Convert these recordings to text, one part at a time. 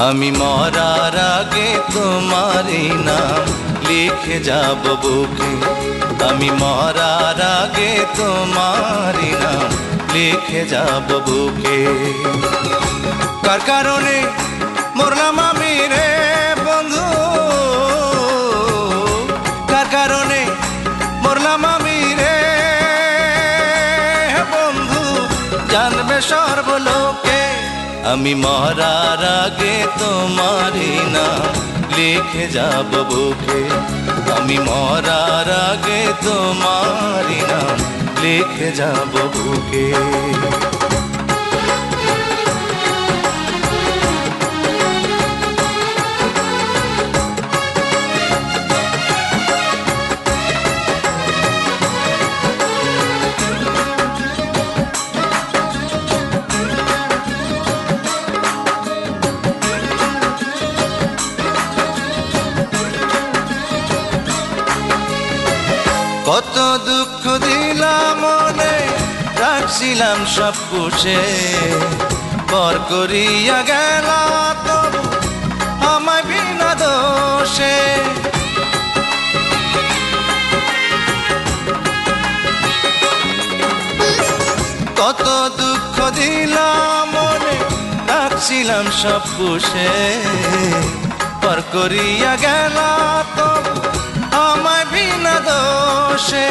আমি মরার আগে তোমারই নাম লিখে যাব বুকে। আমি মরার আগে তোমারই নাম লিখে যাব বুকে। কার কারণে মরলাম আমি রে বন্ধু? কার কারণে মরলাম আমি আমি মরার আগে তোমারই নাম লিখে যাব বুকে। আমি মরার আগে তোমারই নাম লিখে যাব বুকে। কত দুঃখ দিলাম মনে, রাখছিলাম সব পুষে পর করিয়া গেল আমায় বিনা দোষে। কত দুঃখ দিলাম মনে, রাখছিলাম সব পুষে পর করিয়া গেল তবু দোষে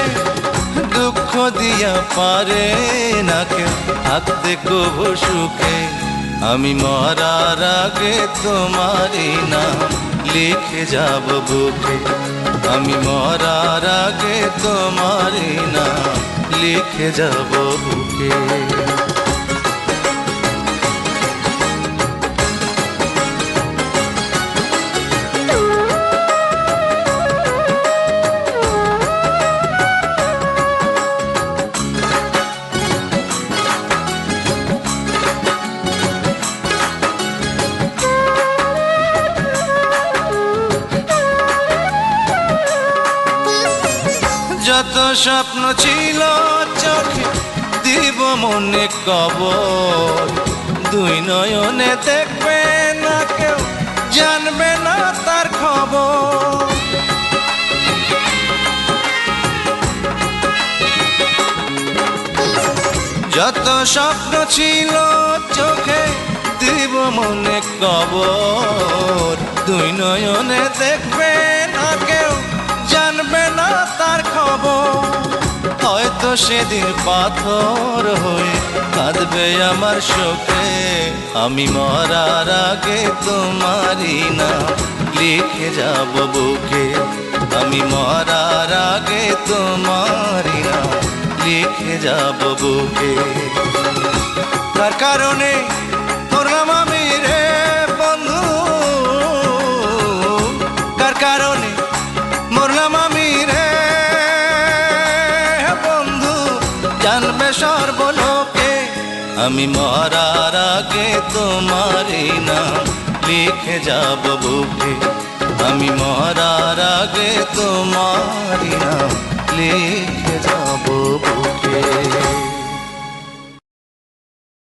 দুঃখ দিয়া পারে না কেউ। থাকতে কবু সুখে আমি মরার আগে তোমারই নাম লিখে যাব বুকে। আমি মরার আগে তোমারই নাম লিখে যাব বুকে। যত স্বপ্ন ছিল চোখে দিব মনে কবর। দুই নয়নে দেখবে না কেউ, জানবে না তার খবর। যত স্বপ্ন ছিল চোখে দিব মনে কবর। দুই নয়নে দেখবে সেদিন পাথর হয়ে কাঁদবে আমার শোকে। আমি মরার আগে তোমারই না লিখে যাব বুকে। আমি মরার আগে তোমারই না লিখে যাব বুকে। তার কারণে মরলাম আমি জানবে সর্বলোকে, আমি মরার আগে তোমারই নাম লিখে যাব বুকে। আমি মরার আগে তোমারই নাম লিখে যাব বুকে।